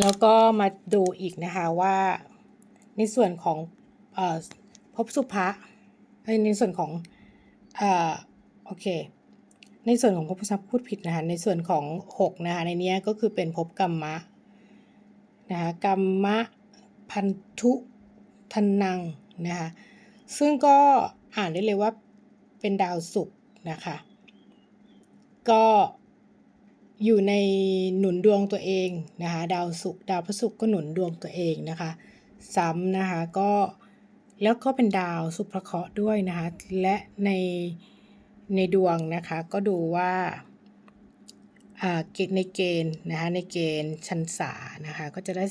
แล้วก็มาดูอีกนะคะว่าในส่วนของออภพสุภะในส่วนของอโอเค ในส่วนของภพสัพพูดผิดนะคะในส่วนของ 6 นะคะในนี้ก็คือเป็นภพกรรมะนะคะกรรมะพันธุทนนังนะคะซึ่งก็อ่านได้เลยว่าเป็นดาวศุกร์นะคะ ก็ อยู่ในหนุนดวงตัวเองนะคะดาวศุกร์ดาวพฤศุกร์ก็หนุนดวงตัวเองนะคะ ซ้ำนะคะก็แล้วก็เป็นดาวสุภเคราะห์ด้วยนะคะและในในดวงนะคะก็ดูว่าอ่าเกณฑ์ในเกณฑ์นะคะในเกณฑ์ชันษานะคะก็จะได้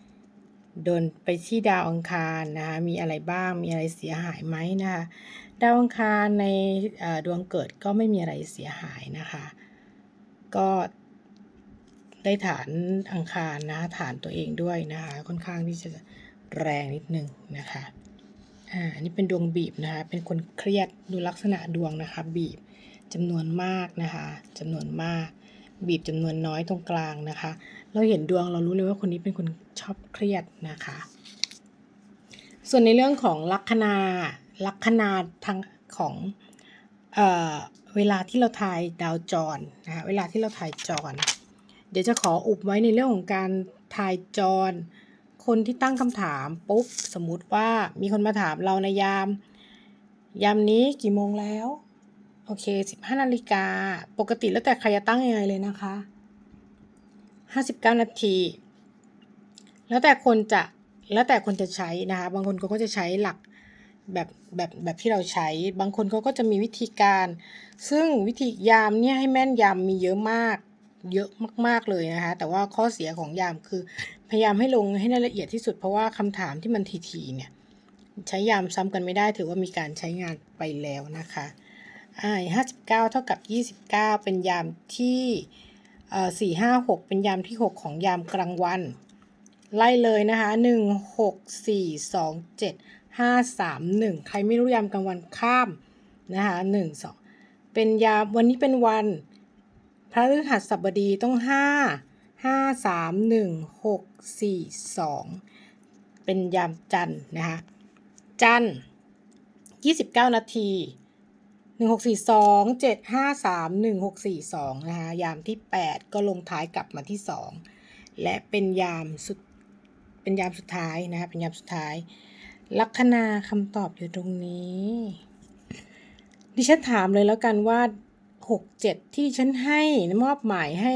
17 โดนไปที่ดาวอังคารนะคะมีอะไรบ้างมีอะไรเสียหายไหมนะคะดาวอังคารในดวงเกิดก็ไม่มีอะไรเสียหายนะคะ ก็ได้ฐานอังคารนะฐานตัวเองด้วยนะคะ ค่อนข้างที่จะแรงนิดนึงนะคะอ่าอันนี้เป็นดวงบีบนะคะ เป็นคนเครียดดูลักษณะดวงนะคะ บีบจำนวนมากนะคะจำนวนมาก บีบจำนวนน้อยตรงกลางนะคะ เราเห็นดวงเรารู้เลยว่าคนนี้เป็นคนชอบเครียดนะคะ ส่วนในเรื่องของลัคนาลัคนาทางของ เเวลาที่เราทายดาวจรนะคะเวลาที่เราทายจร เดี๋ยวจะขออุบไว้ในเรื่องของการทายจร คนที่ตั้งคำถามปุ๊บสมมุติว่ามีคนมาถามเราในยาม ยามนี้กี่โมงแล้ว โอเค15นาฬิกาปกติแล้วแต่ใครจะตั้งยังไงเลยนะคะ59นาที แล้วแต่คนจะแล้วแต่คนจะใช้นะคะบางคนก็จะใช้หลัก แบบแบบแบบที่เราใช้ บางคนเขาก็จะมีวิธีการ ซึ่งวิธียามเนี่ยให้แม่นยำมีเยอะมาก เยอะมาก ๆเลยนะคะ แต่ว่าข้อเสียของยามคือ พยายามให้ลงให้ละเอียดที่สุด เพราะว่าคำถามที่มันทีๆเนี่ยใช้ยามซ้ำกันไม่ได้ถือว่ามีการใช้งานไปแล้วนะคะอ่าห้าสิบเก้าเท่ากับยี่สิบเก้าเป็นยามที่เอ่อสี่ห้าหกเป็นยามที่หกของยามกลางวัน ไล่เลยนะคะหนึ่งหกสี่สองเจ็ดห้าสามหนึ่งใครไม่รู้ยามกลางวันข้ามนะคะหนึ่งสองเป็นยามวันนี้เป็นวัน พระฤหัสบดีต้องห้าห้าสามหนึ่งหกสี่สองเป็นยามจันนะคะจันทร์29นาที1642 753 1642นะคะยามที่8ก็ลงท้ายกลับมาที่2และเป็นยามสุด เป็นยามสุดท้ายนะคะเป็นยามสุดท้าย ลัคนาคำตอบอยู่ตรงนี้ ดิฉันถามเลยแล้วกันว่า6 7ที่ฉันให้มอบหมายให้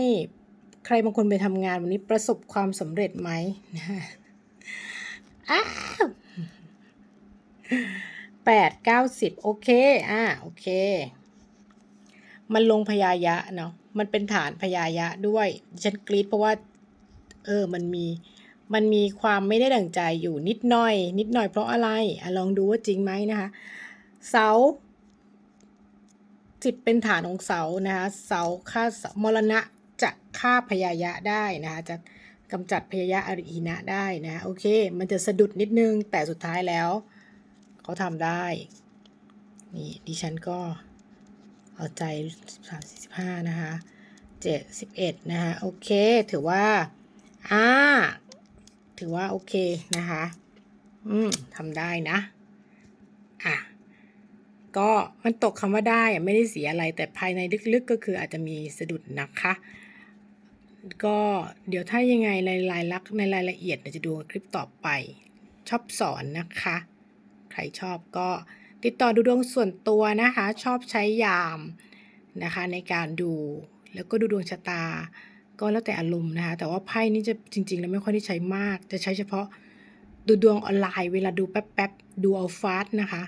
ใครบางคนไปทำงานวันนี้ประสบความสำเร็จไหมนะคะอ้าวแปดเก้าสิบโอเค อ่า โอเค มันลงพยายะเนาะ มันเป็นฐานพยายะด้วย ฉันกรีดเพราะว่า เออ มันมี มันมีความไม่ได้ดั่งใจอยู่นิดหน่อย นิดหน่อยเพราะอะไรอลองดูว่าจริงไหมนะคะเสาสิบเป็นฐานของเสานะคะเสาฆ่ามรณะจะฆ่าพยายะได้นะคะจะกำจัดพยายะอริหินะได้นะโอเค มันจะสะดุดนิดนึงแต่สุดท้ายแล้วเขาทำได้นี่ดิฉันก็เอาใจสามสิบห้านะคะเจ็ดสิบเอ็ดนะคะโอเค ถือว่าอ่า ถือว่าโอเคนะคะ อืมทำได้นะ อะ ก็มันตกคำว่าได้ไม่ได้เสียอะไรแต่ภายในลึกๆก็คืออาจจะมีสะดุดนะคะก็เดี๋ยวถ้ายังไงในรายลักษณ์ในรายละเอียดเดี๋ยวจะดูคลิปต่อไป ชอบสอนนะคะ ใครชอบก็ติดต่อดูดวงส่วนตัวนะคะ ชอบใช้ยามนะคะ ในการดูแล้วก็ดูดวงชะตา ก็แล้วแต่อารมณ์นะคะแต่ว่าไพ่นี่จะจริง ๆ แล้วไม่ค่อยได้ใช้มาก จะใช้เฉพาะดูดวงออนไลน์เวลาดูแป๊บๆดูเอาฟาสต์นะคะ